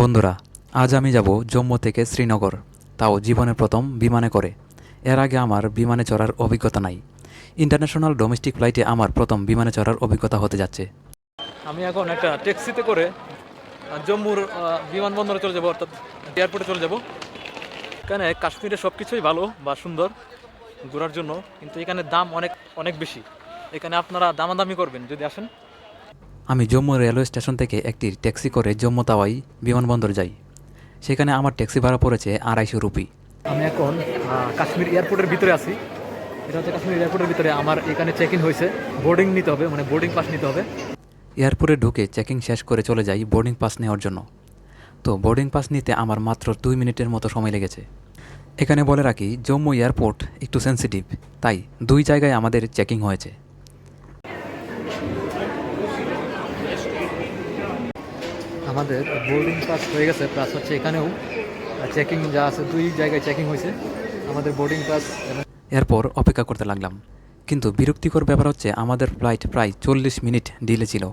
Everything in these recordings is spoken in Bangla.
বন্ধুরা, আজ আমি যাব জম্মু থেকে শ্রীনগর। তাও জীবনের প্রথম বিমানে করে। এর আগে আমার বিমানে চড়ার অভিজ্ঞতা নাই। ইন্টারন্যাশনাল ডোমেস্টিক ফ্লাইটে আমার প্রথম বিমানে চড়ার অভিজ্ঞতা হতে যাচ্ছে। আমি এখন একটা ট্যাক্সিতে করে জম্মুর বিমানবন্দরে চলে যাব, অর্থাৎ এয়ারপোর্টে চলে যাব। এখানে কাশ্মীরে সব কিছুই ভালো বা সুন্দর ঘোরার জন্য, কিন্তু এখানে দাম অনেক অনেক বেশি। এখানে আপনারা দামাদামি করবেন, যদি আসেন। আমি জম্মু রেলওয়ে স্টেশন থেকে একটি ট্যাক্সি করে জম্মু তাওয়াই বিমানবন্দর যাই। সেখানে আমার ট্যাক্সি ভাড়া পড়েছে আড়াইশো রুপি। আমি এখন কাশ্মীর এয়ারপোর্টের ভিতরে আছি। এটা হচ্ছে কাশ্মীর এয়ারপোর্টের ভিতরে আমার এখানে চেক ইন হয়েছে। বোর্ডিং নিতে হবে মানে বোর্ডিং পাস নিতে হবে। এয়ারপোর্টে ঢুকে চেকিং শেষ করে চলে যাই বোর্ডিং পাস নেওয়ার জন্য। তো বোর্ডিং পাস নিতে আমার মাত্র দুই মিনিটের মতো সময় লেগেছে। এখানে বলে রাখি জম্মু এয়ারপোর্ট একটু সেন্সিটিভ তাই দুই জায়গায় আমাদের চেকিং হয়েছে। আমাদের বোর্ডিং পাস হয়ে গেছে প্লাস হচ্ছে এখানেও চেকিং যা আছে দুই জায়গায় চেকিং হয়েছে আমাদের বোর্ডিং পাস এরপর অপেক্ষা করতে লাগলাম। কিন্তু বিরক্তিকর ব্যাপার হচ্ছে আমাদের ফ্লাইট প্রায় চল্লিশ মিনিট ডিলে ছিল।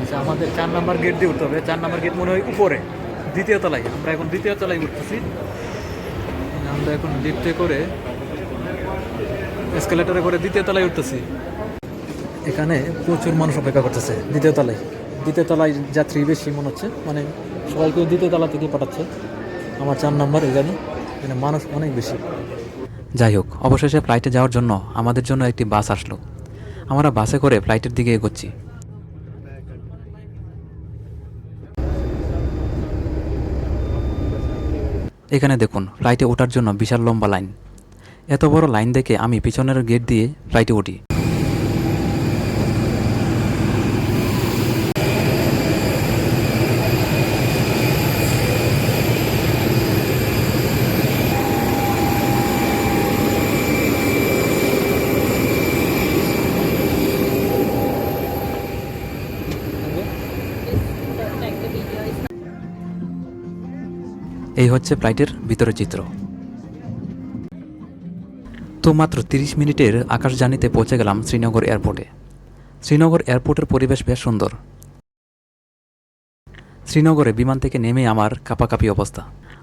আচ্ছা আমাদের চার নাম্বার গেট দিয়ে উঠতে হবে। চার নাম্বার গেট মনে হয় উপরে দ্বিতীয় তলায়। আমরা এখন দ্বিতীয় তলায় উঠতেছি। আমরা এখন লিফটে করে এসকেলেটারে করে দ্বিতীয় তলায় উঠতেছি। এখানে প্রচুর মানুষ অপেক্ষা করতেছে দ্বিতীয় তলায়। দ্বিতীয় তলায় যাত্রী বেশি মনে হচ্ছে। মানে সবাইকে দ্বিতীয় তলা থেকে পাঠাচ্ছে। আমার চার নাম্বার এখানে এখানে মানুষ অনেক বেশি। যাই হোক, অবশেষে ফ্লাইটে যাওয়ার জন্য আমাদের জন্য একটি বাস আসলো। আমরা বাসে করে ফ্লাইটের দিকে এগোচ্ছি। এখানে দেখুন ফ্লাইটে ওঠার জন্য বিশাল লম্বা লাইন এত বড় লাইন দেখে আমি পিছনের গেট দিয়ে ফ্লাইটে উঠি। এই হচ্ছে ফ্লাইটের ভিতরের চিত্র। তো মাত্র তিরিশ মিনিটের আকাশজানিতে পৌঁছে গেলাম শ্রীনগর এয়ারপোর্টে। শ্রীনগর এয়ারপোর্টের পরিবেশ বেশ সুন্দর। শ্রীনগরে বিমান থেকে নেমে আমার কাপাকাপি অবস্থা।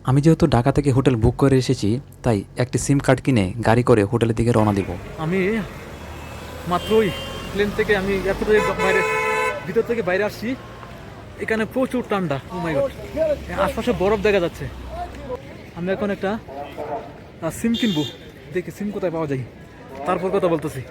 আমি যেহেতু ঢাকা থেকে হোটেল বুক করে এসেছি, তাই একটি সিম কার্ড কিনে গাড়ি করে হোটেলের দিকে রওনা দিব। আমি মাত্রই প্লেন থেকে আমি বাইরে, ভিতর থেকে বাইরে আসছি। এখানে প্রচুর ঠান্ডা। গড আশপাশে বরফ দেখা যাচ্ছে। আমি এখন একটা সিম কিনবো। দেখি সিম কোথায় পাওয়া যায়। তারপর কথা বলতেছি।